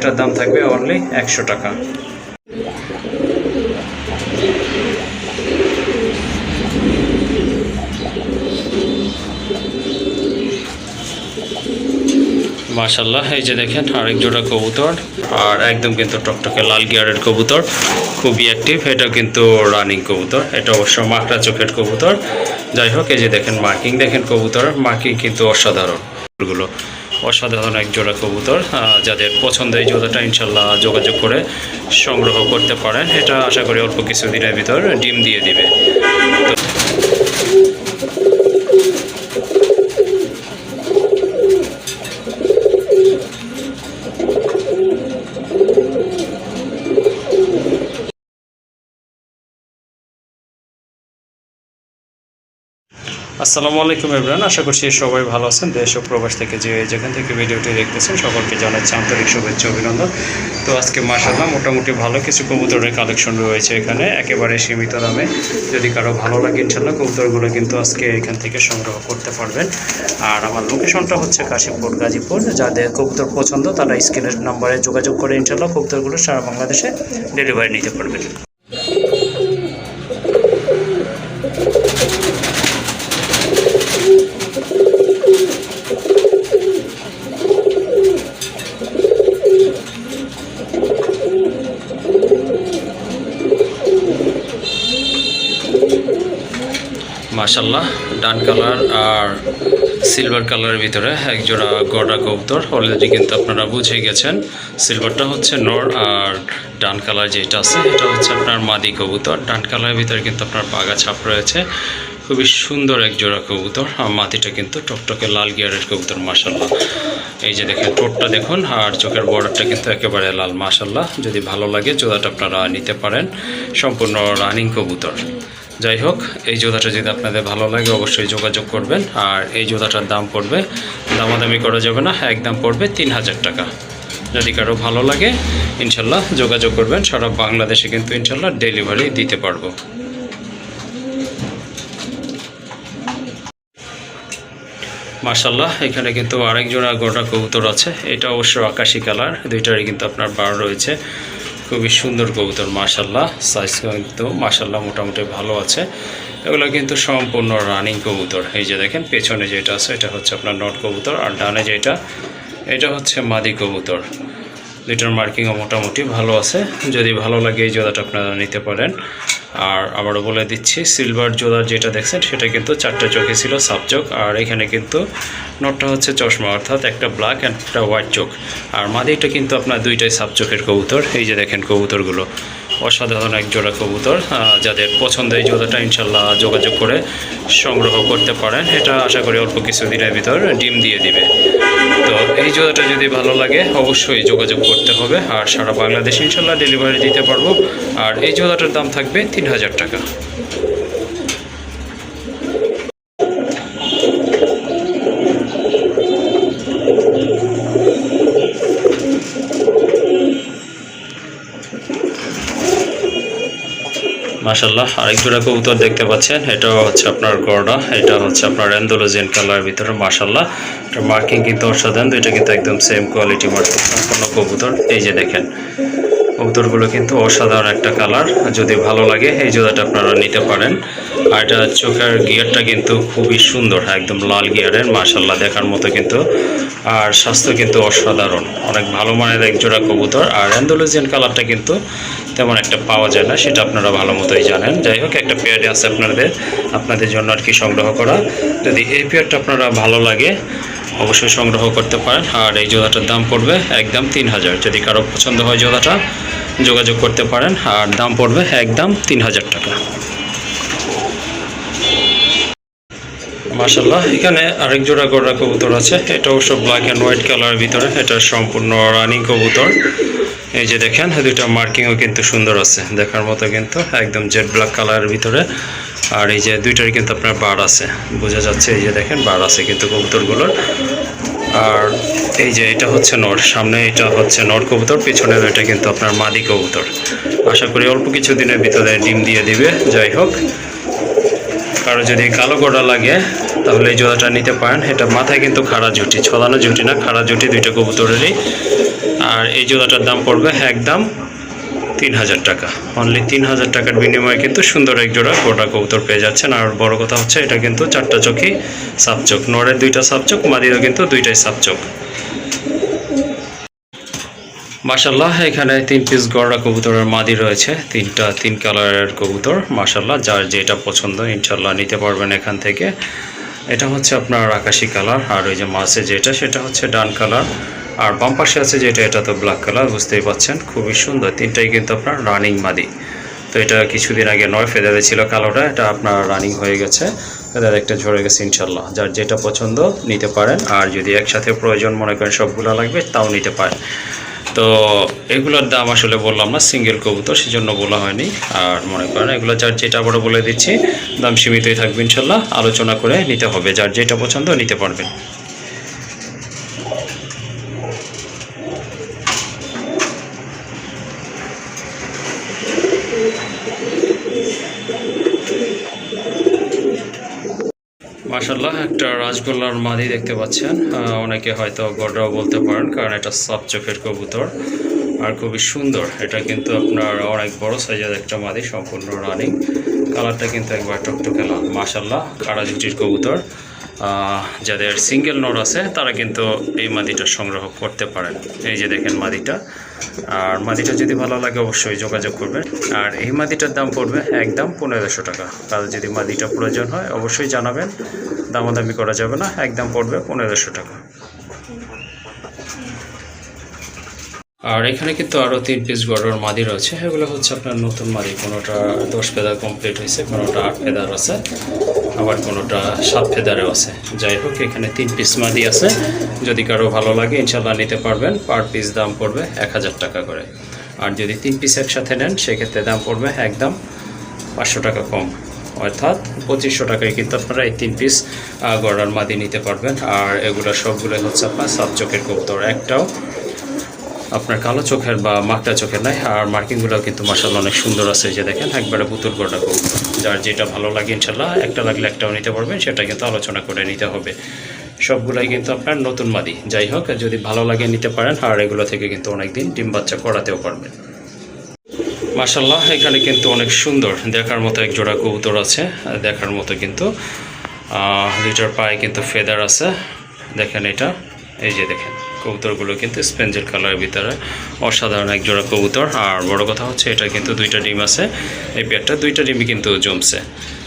এটার দাম থাকবে অনলি একশো টাকা। মাশাল্লাহ এই যে দেখেন আরেক জোড়া কবুতর, আর একদম কিন্তু টকটকে লাল গিয়ারের কবুতর, খুবই অ্যাক্টিভ এটা কিন্তু রানিং কবুতর, এটা অবশ্য মাকড়া চোখের কবুতর। যাই হোক, এই যে দেখেন মার্কিং, দেখেন কবুতর মার্কিং কিন্তু অসাধারণ। অসাধারণ এক জোড়া কবুতর যাদের পছন্দ এই জোড়াটা ইনশাল্লাহ যোগাযোগ করে সংগ্রহ করতে পারেন। এটা আশা করি অল্প কিছুদিনের ভিতর ডিম দিয়ে দিবে। আসসালামু আলাইকুম ইমরান আশা করছি সবাই ভালো আছেন, দেশ ও প্রবাস থেকে যে যেখান থেকে ভিডিওটি দেখতেছেন সকলকে জানাচ্ছি আন্তরিক শুভেচ্ছা অভিনন্দন। তো আজকে মাসাল্লাহ মোটামুটি ভালো কিছু কবুতরের কালেকশন রয়েছে এখানে, একেবারে সীমিত দামে। যদি কারও ভালো লাগে ইনশাল্লাহ কবুতরগুলো কিন্তু আজকে এখান থেকে সংগ্রহ করতে পারবেন। আর আমার লোকেশনটা হচ্ছে কাশিমপুর গাজীপুর। যাদের কবুতর পছন্দ তারা স্ক্রিনের নাম্বারে যোগাযোগ করে ইনশাল্লাহ কবুতরগুলো সারা বাংলাদেশে ডেলিভারি নিতে পারবেন। মাশাল্লাহ ডান কালার আর সিলভার কালারের ভিতরে এক জোড়া গড়া কবুতর। অলরেডি কিন্তু আপনারা বুঝে গেছেন, সিলভারটা হচ্ছে নর আর ডান কালার যেটা আছে, এটা হচ্ছে আপনার মাদি কবুতর। ডান কালারের ভিতরে কিন্তু আপনার পাগা ছাপ রয়েছে। খুবই সুন্দর এক জোড়া কবুতর, আর মাটিটা কিন্তু টকটকে লাল গিয়ারের কবুতর মাশাল্লাহ এই যে দেখেন, ঠোঁটটা দেখুন, আর চোখের বর্ডারটা কিন্তু একেবারে লাল মাশাল্লাহ যদি ভালো লাগে, জোড়াটা আপনারা নিতে পারেন। সম্পূর্ণ রানিং কবুতর। যাই হোক, এই জোড়াটা যদি আপনাদের ভালো লাগে, অবশ্যই যোগাযোগ করবেন। আর এই জোড়াটার দাম পড়বে, দামাদামি করা যাবে না, একদম পড়বে তিন হাজার টাকা। যদি কারও ভালো লাগে, ইনশাল্লাহ যোগাযোগ করবেন, সারা বাংলাদেশে কিন্তু ইনশাল্লাহ ডেলিভারি দিতে পারব। মার্শাল্লাহ এখানে কিন্তু আরেক গোটা কবুতর আছে। এটা অবশ্য আকাশি কালার, দুইটারই কিন্তু আপনার বার রয়েছে। খুবই সুন্দর কবুতর মাশাল্লাহ সাইজ কিন্তু মাশাল্লাহ মোটামুটি ভালো আছে। এগুলো কিন্তু সম্পূর্ণ রানিং কবুতর। এই যে দেখেন, পেছনে যেটা আছে, এটা হচ্ছে আপনার নট কবুতর আর ডানে যেটা, এটা হচ্ছে মাদি কবুতর। দুইটার মার্কিংও মোটামুটি ভালো আছে। যদি ভালো লাগে এই জোড়াটা আপনারা নিতে পারেন। আর আবারও বলে দিচ্ছি সিলভার জোড়া যেটা দেখছেন, সেটা কিন্তু চারটে চোখে ছিল সাব চোখ, আর এখানে কিন্তু নটটা হচ্ছে চশমা, অর্থাৎ একটা ব্ল্যাক অ্যান্ড একটা হোয়াইট চোখ। আর মাদিটা কিন্তু আপনার দুইটাই সাব চোখের কবুতর, এই যে দেখেন কবুতরগুলো। অসাধারণ এক জোড়া কবুতর যাদের পছন্দ এই জোড়াটা ইনশাল্লাহ যোগাযোগ করে সংগ্রহ করতে পারেন। এটা আশা করি অল্প কিছুদিনের ভিতর ডিম দিয়ে দিবে। তো এই জোড়াটা যদি ভালো লাগে, অবশ্যই যোগাযোগ করতে হবে। আর সারা বাংলাদেশ ইনশাল্লাহ ডেলিভারি দিতে পারব। আর এই জোড়াটার দাম থাকবে তিন হাজার টাকা। মাশাল্লাহ আরেক জোড়া কবুতর দেখতে পাচ্ছেন, এটাও হচ্ছে আপনার গড়া এটা হচ্ছে আপনার অ্যান্ডোলোজিয়ান কালার ভিতরে মাশাল্লাহ এটা মার্কিং কিন্তু অসাধারণ দুইটা কিন্তু একদম সেম কোয়ালিটি মার্কিং, সম্পূর্ণ কবুতর, এই যে দেখেন। কবুতরগুলো কিন্তু অসাধারণ একটা কালার, যদি ভালো লাগে এই জোড়াটা আপনারা নিতে পারেন। আর এটা চোখের গিয়ারটা কিন্তু খুবই সুন্দর, একদম লাল গিয়ারের মাশাল্লাহ দেখার মতো কিন্তু। আর স্বাস্থ্য কিন্তু অসাধারণ, অনেক ভালো মানের এক জোড়া কবুতর। আর অ্যান্ডোলোজিয়ান কালারটা কিন্তু তেমন একটা পাওয়া যায় না, সেটা আপনারা ভালো মতোই জানেন। যাই হোক, একটা পেয়ারে আছে আপনাদের আপনাদের জন্য আর কি সংগ্রহ করা। যদি এই পেয়ারটা আপনারা ভালো লাগে, অবশ্যই সংগ্রহ করতে পারেন। আর এই জোড়াটার দাম পড়বে একদম তিন হাজার। যদি কারও পছন্দ হয় জোড়াটা, যোগাযোগ করতে পারেন। আর দাম পড়বে একদম তিন হাজার টাকা। মাশাল্লাহ এখানে আরেক জোড়া গড়া কবুতর আছে। এটা অবশ্য ব্ল্যাক অ্যান্ড হোয়াইট কালারের ভিতরে। এটা সম্পূর্ণ রানিং কবুতর। এই যে দেখেন দুইটা মার্কিংও কিন্তু সুন্দর আছে। দেখার মতো কিন্তু একদম জেড ব্ল্যাক কালারের ভিতরে। আর এই যে দুইটার কিন্তু আপনার বার আছে। বোঝা যাচ্ছে এই যে দেখেন বার আছে কিন্তু কবুতরগুলোর। আর এই যে এটা হচ্ছে নর। সামনে এটা হচ্ছে নর কবুতর পিছনের এটা কিন্তু আপনার মাদি কবুতর। আশা করি অল্প কিছু দিনের ভিতরে ডিম দিয়ে দিবে। যাই হোক, কারও যদি কালো গোড়া লাগে, তাহলে এই জোড়াটা নিতে পারেন। এটা মাথায় কিন্তু খাড়া জুটি ছলানো জুটি না, খাড়া জুটি দুইটা কবুতরেরই। আর এই জোড়াটার দাম পড়বে একদম তিন হাজার টাকা। অনলি তিন হাজার টাকার বিনিময়ে কিন্তু সুন্দর এক জোড়া গোটা কবুতর পেয়ে যাচ্ছেন। আর বড় কথা হচ্ছে, এটা কিন্তু চারটা চোখই সাপচোক নরের দুইটা সাপচোক মাদিরও কিন্তু দুইটাই সাপচোক মাশাল্লাহ এখানে তিন পিস গড়া কবুতরের মাদি রয়েছে। তিনটা, তিন কালারের কবুতর। মাশাল্লাহ যার যেটা পছন্দ ইনশাল্লাহ নিতে পারবেন এখান থেকে। এটা হচ্ছে আপনার আকাশি কালার আর ওই যে মাছে যেটা, সেটা হচ্ছে ডান কালার আর বাম পাশে আছে যেটা এটা তো ব্ল্যাক কালার বুঝতেই পাচ্ছেন। খুবই সুন্দর। তিনটাই কিন্তু আপনার রানিং মাদি তো এটা কিছুদিন আগে নয় ফেদারে ছিল কালোটা, এটা আপনার রানিং হয়ে গেছে। ফেদার একটা ঝরে গেছে ইনশাল্লাহ যার যেটা পছন্দ নিতে পারেন। আর যদি একসাথে প্রয়োজন মনে করেন সবগুলো লাগবে, তাও নিতে পারেন। তো এগুলোর দাম আসলে বললাম না সিঙ্গেল কবুতর, সেজন্য বলা হয়নি। আর মনে করেন এগুলো যার যেটা বড় বলে দিচ্ছি, দাম সীমিতই থাকবে ইনশাল্লাহ আলোচনা করে নিতে হবে। যার যেটা পছন্দ নিতে পারবেন। মাশাল্লাহ একটা রাজগোল্লার মাদি দেখতে পাচ্ছেন। অনেকে হয়তো গডরাও বলতে পারেন, কারণ এটা সাপ চোখের কবুতর আর খুবই সুন্দর। এটা কিন্তু আপনার অনেক বড় সাইজের একটা মাদি, সম্পূর্ণ রানিং। কালারটা কিন্তু একবার টকটকে লাল। মাসাল্লাহ কারা জুটির কবুতর। যাদের সিঙ্গেল নোট আছে, তারা কিন্তু এই মাদিটা সংগ্রহ করতে পারেন। এই যে দেখেন মাদিটা। আর মাদিটা যদি ভালো লাগে, অবশ্যই যোগাযোগ করবেন। আর এই মাদিটার দাম পড়বে একদম পনেরোশো টাকা। কারও যদি মাদিটা প্রয়োজন হয়, অবশ্যই জানাবেন। দামাদামি করা যাবে না, একদম পড়বে পনেরোশো টাকা। আর এখানে কিন্তু আরও তিন পিস গড়ের মাদি রয়েছে। এগুলো হচ্ছে আপনার নতুন মাদি। কোনোটা দশ ফেদার কমপ্লিট হয়েছে, কোনোটা আট ফেদার আছে। আবার কোনোটা সাত ফেদারেও আছে। যাই হোক, এখানে তিন পিস মাদি আছে। যদি কারও ভালো লাগে ইনশাল্লাহ নিতে পারবেন। পার পিস দাম পড়বে এক হাজার টাকা করে। আর যদি তিন পিস একসাথে নেন, সেক্ষেত্রে দাম পড়বে একদম পাঁচশো টাকা কম। অর্থাৎ পঁচিশশো টাকায় কিন্তু আপনারা এই তিন পিস গড়ার মাদি নিতে পারবেন। আর এগুলো সবগুলো হচ্ছে আপনার সাত চোখের কবুতর। একটাও আপনার কালো চোখের বা মাকটা চোখের নাই, আর মার্কিংগুলো কিন্তু মার্শাল অনেক সুন্দর আছে যে দেখেন, একবারে পুতুল গোটা যার যেটা ভালো লাগে ইনশাল্লাহ একটা লাগলে একটাও নিতে পারবেন, সেটা কিন্তু আলোচনা করে নিতে হবে। সবগুলাই কিন্তু আপনার নতুন মাদি। যাই হোক, যদি ভালো লাগে নিতে পারেন, আর এগুলো থেকে কিন্তু অনেক দিন ডিম বাচ্চা করাতেও পারবেন। মার্শাল্লাহ এখানে কিন্তু অনেক সুন্দর, দেখার মতো এক জোড়া কবুতর আছে। দেখার মতো কিন্তু দুইটার পায়ে কিন্তু ফেদার আছে। দেখেন এটা, এই যে দেখেন। কবুতরগুলো কিন্তু স্পেঞ্জেল কালারের ভিতরে অসাধারণ এক জোড়া কবুতর। আর বড় কথা হচ্ছে, এটা কিন্তু দুইটা ডিম আছে। এই পেয়ারটা দুইটা ডিমই কিন্তু জমছে।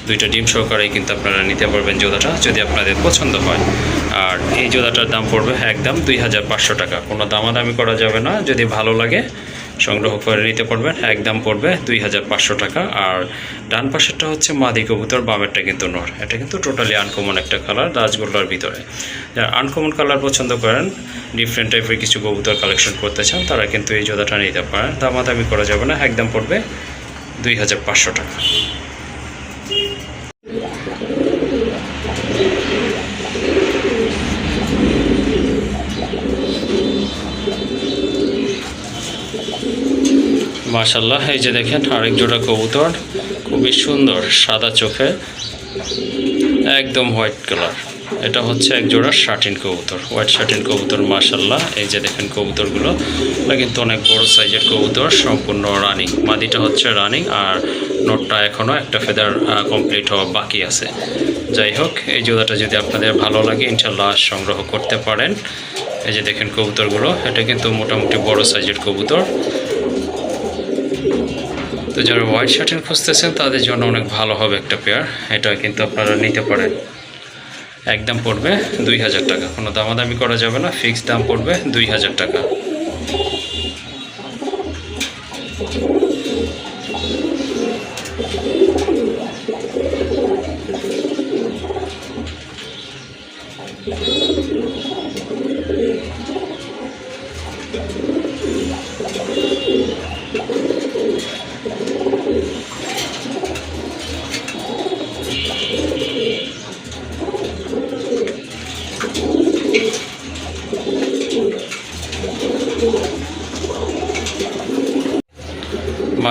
দুইটা ডিম সহকারেই কিন্তু আপনারা নিতে পারবেন জোড়াটা, যদি আপনাদের পছন্দ হয়। আর এই জোড়াটার দাম পড়বে একদম দুই হাজার পাঁচশো টাকা। কোনো দামাদামি করা যাবে না। যদি ভালো লাগে সংগ্রহ করে নিতে পারবেন একদম পড়বে দুই হাজার পাঁচশো টাকা। আর ডান পাশেরটা হচ্ছে মাদি কবুতর, বামেরটা কিন্তু নর। এটা কিন্তু টোটালি আনকমন একটা কালার রাজগোল্লার ভিতরে। যারা আনকমন কালার পছন্দ করেন ডিফারেন্ট টাইপের কিছু কবুতর কালেকশন করতে চান, তারা কিন্তু এই জোদাটা নিতে পারেন। দামাদামি করা যাবে না একদম পড়বে দুই হাজার পাঁচশো টাকা। মাশাল্লাহ এই যে দেখেন আরেক জোড়া কবুতর, খুবই সুন্দর সাদা চোখে, একদম হোয়াইট কালার। এটা হচ্ছে এক জোড়া শার্টিন কবুতর, হোয়াইট শার্টিন কবুতর মাশাল্লাহ এই যে দেখেন কবুতরগুলো, এটা কিন্তু অনেক বড় সাইজের কবুতর, সম্পূর্ণ রানিং। মাদিটা হচ্ছে রানিং আর নোটটা এখনও একটা ফেদার কমপ্লিট হওয়া বাকি আছে। যাই হোক, এই জোড়াটা যদি আপনাদের ভালো লাগে ইনশাল্লাহ সংগ্রহ করতে পারেন। এই যে দেখেন কবুতরগুলো, এটা কিন্তু মোটামুটি বড় সাইজের কবুতর। তো যারা হোয়াইট শার্টের খুঁজতেছেন, তাদের জন্য অনেক ভালো হবে একটা পেয়ার এটা কিন্তু আপনারা নিতে পারেন। একদম পড়বে দুই হাজার টাকা। কোনো দামাদামি করা যাবে না ফিক্সড দাম পড়বে দুই হাজার টাকা।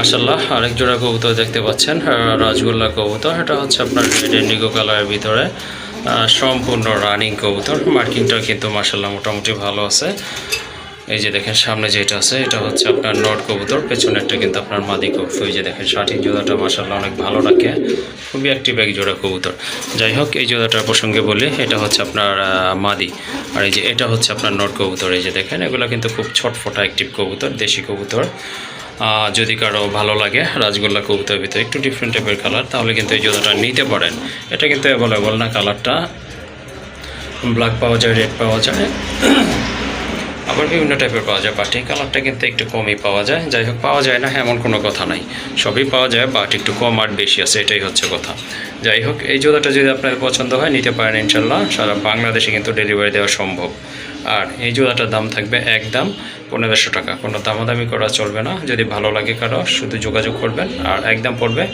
মাশাল্লাহ আরেক জোড়া কবুতর দেখতে পাচ্ছেন রাজগোল্লা কবুতর। এটা হচ্ছে আপনার রেড কালারের ভিতরে সম্পূর্ণ রানিং কবুতর। মার্কিংটা কিন্তু মাশাল্লাহ মোটামুটি ভালো আছে। এই যে দেখেন, সামনে যেটা আছে, এটা হচ্ছে আপনার নট কবুতর। পেছনেরটা কিন্তু আপনার মাদি কবুতর। এই যে দেখেন ষাটির জোড়াটা মাসাল্লাহ অনেক ভালো রাখে খুবই অ্যাক্টিভ এক জোড়া কবুতর। যাই হোক, এই জোড়াটার প্রসঙ্গে বলি, এটা হচ্ছে আপনার মাদি। আর এই যে এটা হচ্ছে আপনার নট কবুতর। এই যে দেখেন, এগুলো কিন্তু খুব ছটফটা অ্যাক্টিভ কবুতর, দেশি কবুতর। যদি কারও ভালো লাগে রাজগোল্লা কবুতরের ভিতরে একটু ডিফারেন্ট টাইপের কালার তাহলে কিন্তু এই জোড়াটা নিতে পারেন। এটা কিন্তু অ্যাভেলেবল না কালারটা ব্ল্যাক পাওয়া যায় রেড পাওয়া যায়। আবার বিভিন্ন টাইপের পাওয়া যায় বাট এই কালারটা কিন্তু একটু কমই পাওয়া যায়। যাই হোক, পাওয়া যায় না, এমন কোনো কথা নাই। সবই পাওয়া যায় বাট একটু কম আর বেশি আছে, এটাই হচ্ছে কথা। যাই হোক, এই জোড়াটা যদি আপনার পছন্দ হয়, নিতে পারেন ইনশাল্লাহ সারা বাংলাদেশে কিন্তু ডেলিভারি দেওয়া সম্ভব। আর এই জোড়াটার দাম থাকবে একদম পনেরোশো টাকা। কোনো দামাদামি করা চলবে না। যদি ভালো লাগে কারও, শুধু যোগাযোগ করবেন আর একদম পড়বে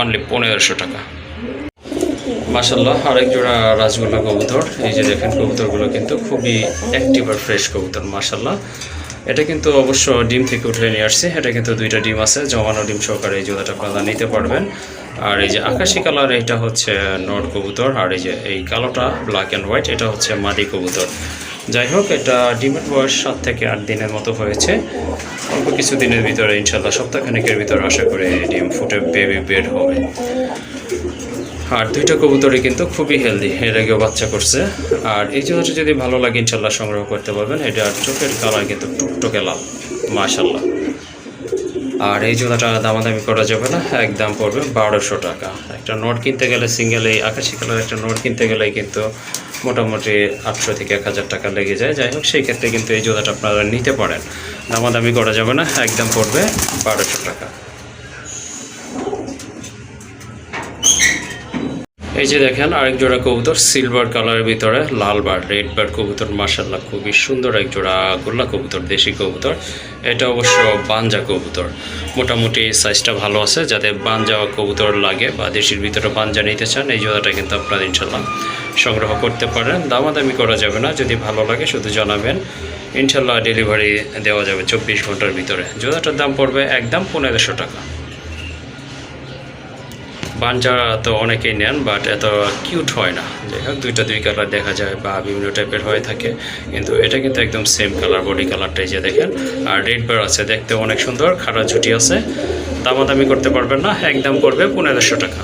অনলি পনেরোশো টাকা। মাসাল্লাহ আরেক জোড়া রাজগোল্লা কবুতর। এই যে দেখেন, কবুতরগুলো কিন্তু খুবই অ্যাক্টিভ আর ফ্রেশ কবুতর মাসাল্লাহ এটা কিন্তু অবশ্য ডিম থেকে উঠে নিয়ে আসছে। এটা কিন্তু দুইটা ডিম আছে, জমানো ডিম সহকারে এই জোড়াটা আপনারা নিতে পারবেন। আর এই যে আকাশি কালার, এটা হচ্ছে নট কবুতর। আর এই যে এই কালোটা ব্ল্যাক অ্যান্ড হোয়াইট এটা হচ্ছে মাদি কবুতর। যাই হোক, এটা ডিমের বয়স সাত থেকে আট দিনের মতো হয়েছে। অল্প কিছু দিনের ভিতরে ইনশাল্লাহ সপ্তাহখানেকের ভিতরে আশা করে ডিম ফুটে বেবি বেড হবে। আর দুইটা কবুতরই কিন্তু খুবই হেলদি এর আগেও বাচ্চা করছে। আর এই জোড়াটা যদি ভালো লাগে ইনশাল্লাহ সংগ্রহ করতে পারবেন। এটা চোখের কালার কিন্তু টুকটকে লাল মাশাল্লাহ আর এই জোড়াটা দামাদামি করা যাবে না একদম পড়বে বারোশো টাকা। একটা নোট কিনতে গেলে সিঙ্গেল এই আকাশি কালার একটা নোট কিনতে গেলে কিন্তু মোটামুটি আটশো থেকে এক হাজার টাকা লেগে যায়। যাই হোক, সেই ক্ষেত্রে কিন্তু এই জোড়াটা আপনারা নিতে পারেন। দামাদামি করা যাবে না, একদম পড়বে বারোশো টাকা। এই যে দেখেন, আরেক জোড়া কবুতর সিলভার কালারের ভিতরে, লাল বার, রেড বার কবুতর মার্শাল্লাহ খুবই সুন্দর এক জোড়া গোল্লা কবুতর, দেশি কবুতর। এটা অবশ্য বানজা কবুতর। মোটামুটি সাইজটা ভালো আছে যাতে বানজা কবুতর লাগে বা দেশির ভিতরে বানজা নিতে চান, এই জোড়াটা কিন্তু আপনারা ইনশাল্লাহ সংগ্রহ করতে পারেন। দামাদামি করা যাবে না, যদি ভালো লাগে শুধু জানাবেন। ইনশাল্লাহ ডেলিভারি দেওয়া যাবে চব্বিশ ঘণ্টার ভিতরে। জোড়াটার দাম পড়বে একদম পনেরোশো টাকা। বাঞ্জা তো অনেকেই নেন বাট এত কিউট হয় না। যাই হোক, দুইটা দুই কালার দেখা যায় বা বিভিন্ন টাইপের হয়ে থাকে। কিন্তু এটা কিন্তু একদম সেম কালার বডি কালারটাই যে দেখেন। আর রেড বার আছে দেখতে অনেক সুন্দর, খাড়া ঝুটি আছে। দামাদামি করতে পারবেন না, একদম পড়বে পনেরোশো টাকা।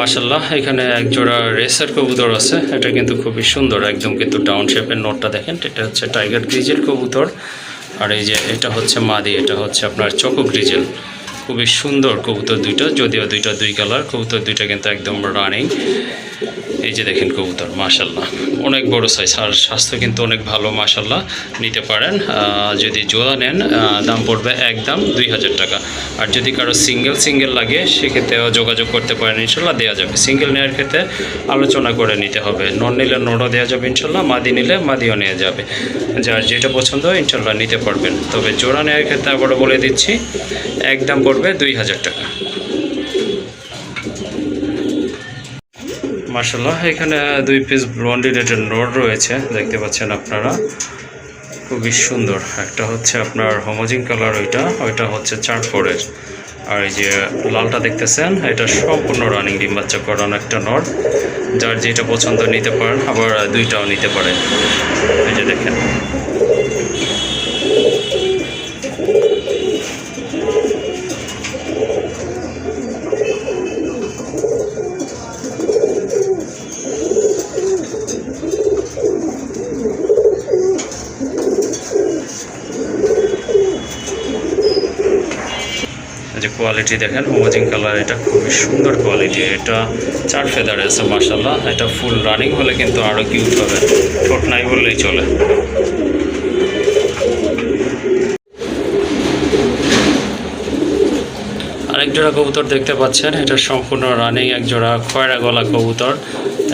মাশাল্লাহ এখানে এক জোড়া রেসার কবুতর আছে। এটা কিন্তু খুবই সুন্দর, একদম কিন্তু ডাউন শেপের নোটটা দেখেন। এটা হচ্ছে টাইগার গ্রিজেল কবুতর। আর এই যে এটা হচ্ছে মাদি, এটা হচ্ছে আপনার চকো গ্রিজেল। খুবই সুন্দর কবুতর দুইটা, যদিও দুইটা দুই কালার কবুতর দুইটা কিন্তু একদম রানিং এই যে দেখেন কবুতর মাশাল্লাহ অনেক বড় সাইজ আর স্বাস্থ্য কিন্তু অনেক ভালো মাশাল্লাহ নিতে পারেন যদি জোড়া নেন দাম পড়বে একদম দুই হাজার টাকা। আর যদি কারও সিঙ্গেল সিঙ্গেল লাগে, সেক্ষেত্রেও যোগাযোগ করতে পারেন ইনশাল্লাহ দেওয়া যাবে। সিঙ্গেল নেওয়ার ক্ষেত্রে আলোচনা করে নিতে হবে। নন নিলে ননও দেওয়া যাবে ইনশাল্লাহ মাদি নিলে মাদিও নেওয়া যাবে। যার যেটা পছন্দ ইনশাল্লাহ নিতে পারবেন। তবে জোড়া নেওয়ার ক্ষেত্রে আবারও বলে দিচ্ছি, একদম পড়বে দুই হাজার টাকা। মার্শাল্লাহ এখানে দুই পিস ব্লন্ডিনেটের নোট রয়েছে, দেখতে পাচ্ছেন আপনারা। খুবই সুন্দর, একটা হচ্ছে আপনার হোমোজিন কালার ওইটা ওইটা হচ্ছে চার ফোরের আর এই যে লালটা দেখতেছেন, এটা সম্পূর্ণ রানিং ডিম বাচ্চা করানো একটা নর যার যেটা পছন্দ নিতে পারেন, আবার দুইটাও নিতে পারেন। এই যে দেখেন। কোয়ালিটি দেখেন হোমোজিং কালার এটা খুবই সুন্দর কোয়ালিটি এটা চার ফেদার আছে মার্শাল্লাহ এটা ফুল রানিং হলে কিন্তু আরও কিউট হবে, ঠোঁট নাই বললেই চলে। আরেক জোড়া কবুতর দেখতে পাচ্ছেন, এটা সম্পূর্ণ রানিং এক জোড়া খয়রা গলা কবুতর।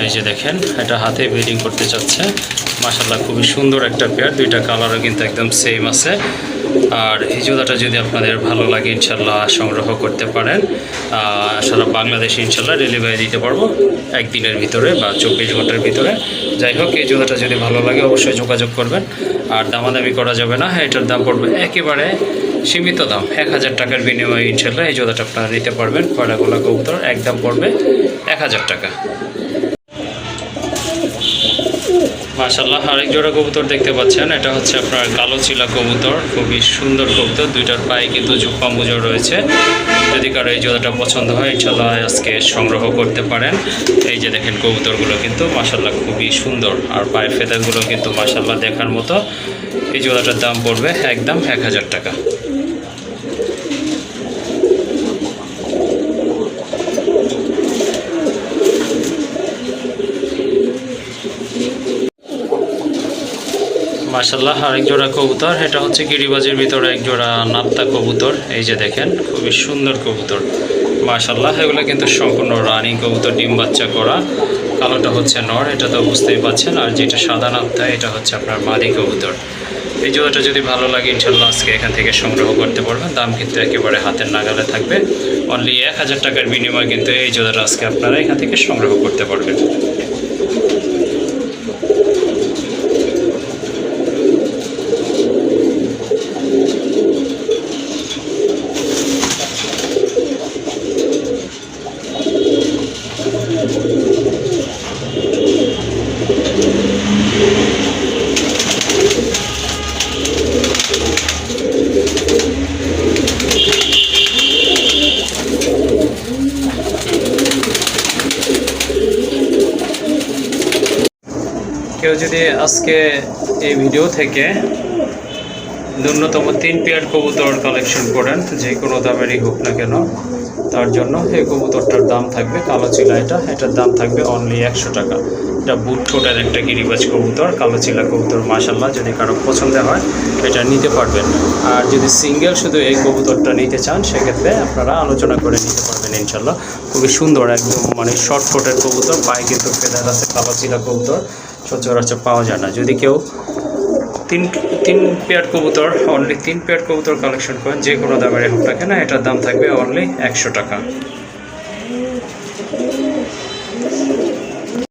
এই যে দেখেন, এটা হাতে ব্রিডিং করতে চাচ্ছে। মাসাল্লাহ খুবই সুন্দর একটা পেয়ার দুইটা কালারও কিন্তু একদম সেম আছে। আর এই জুতাটা যদি আপনাদের ভালো লাগে, ইনশাল্লাহ সংগ্রহ করতে পারেন। সারা বাংলাদেশে ইনশাল্লাহ ডেলিভারি দিতে পারব একদিনের ভিতরে বা চব্বিশ ঘণ্টার ভিতরে। যাই হোক, এই জুতাটা যদি ভালো লাগে, অবশ্যই যোগাযোগ করবেন। আর দামাদামি করা যাবে না হ্যাঁ এটার দাম পড়বে একেবারে সীমিত দাম। এক হাজার টাকার বিনিময়ে ইনশাল্লাহ এই জোড়াটা আপনারা নিতে পারবেন কয়লাগোলা কবুতর, একদম পড়বে এক হাজার টাকা। মাশাল্লাহ আরেক জোড়া কবুতর দেখতে পাচ্ছেন। এটা হচ্ছে আপনার কালো চিলা কবুতর, খুবই সুন্দর কবুতর। দুইটার পায়ে কিন্তু ঝুপা মুজো রয়েছে। যদি কারও এই জোড়াটা পছন্দ হয় ইনশাল্লাহ আজকে সংগ্রহ করতে পারেন। এই যে দেখেন কবুতরগুলো কিন্তু মাশাল্লাহ খুবই সুন্দর। আর পায়ের ফেদারগুলো কিন্তু মাশাল্লাহ দেখার মতো। এই জোড়াটার দাম পড়বে একদম এক হাজার টাকা। মাশাল্লাহ আরেক জোড়া কবুতর। এটা হচ্ছে গিরিবাজের ভিতরে এক জোড়া নাপ্তা কবুতর। এই যে দেখেন, খুবই সুন্দর কবুতর। মার্শাল্লাহ এগুলো কিন্তু সম্পূর্ণ রানিং কবুতর, ডিম বাচ্চা করা। কালোটা হচ্ছে নর, এটা তো বুঝতেই পাচ্ছেন। আর যেটা সাদা নাপ্তা, এটা হচ্ছে আপনার মাদি কবুতর। এই জোড়াটা যদি ভালো লাগে ইনশাল্লাহ আজকে এখান থেকে সংগ্রহ করতে পারবেন। দাম কিন্তু একেবারে হাতের নাগালে থাকবে। অনলি এক হাজার টাকার বিনিময়ে কিন্তু এই জোড়াটা আজকে আপনারা এখান থেকে সংগ্রহ করতে পারবেন। কেউ যদি আজকে এই ভিডিও থেকে ন্যূনতম তিন পেয়ার কবুতর কালেকশন করেন, যে কোনো দামেরই হোক না কেন, তার জন্য এই কবুতরটার দাম থাকবে কালো চিলা এটা। এটার দাম থাকবে অনলি একশো টাকা। এটা বুট ঠোঁটের একটা গিরিবাজ কবুতর কালো চিলা কবুতর মাসাল্লাহ যদি কারও পছন্দ হয়, এটা নিতে পারবেন। আর যদি সিঙ্গেল শুধু এই কবুতরটা নিতে চান, সেক্ষেত্রে আপনারা আলোচনা করে নিতে পারবেন ইনশাল্লাহ খুবই সুন্দর, একদম মানে শর্ট ঠোঁটের কবুতর, পায়ে কিন্তু ফেদার আছে কালো চিলা কবুতর। সচরাচর পাওয়া যায় না। যদি কেউ তিন তিন পেয়ার কবুতর অনলি তিন পেয়ার কবুতর কালেকশন করেন, যে কোনো দামের হোক না কেন, এটার দাম থাকবে অনলি একশো টাকা।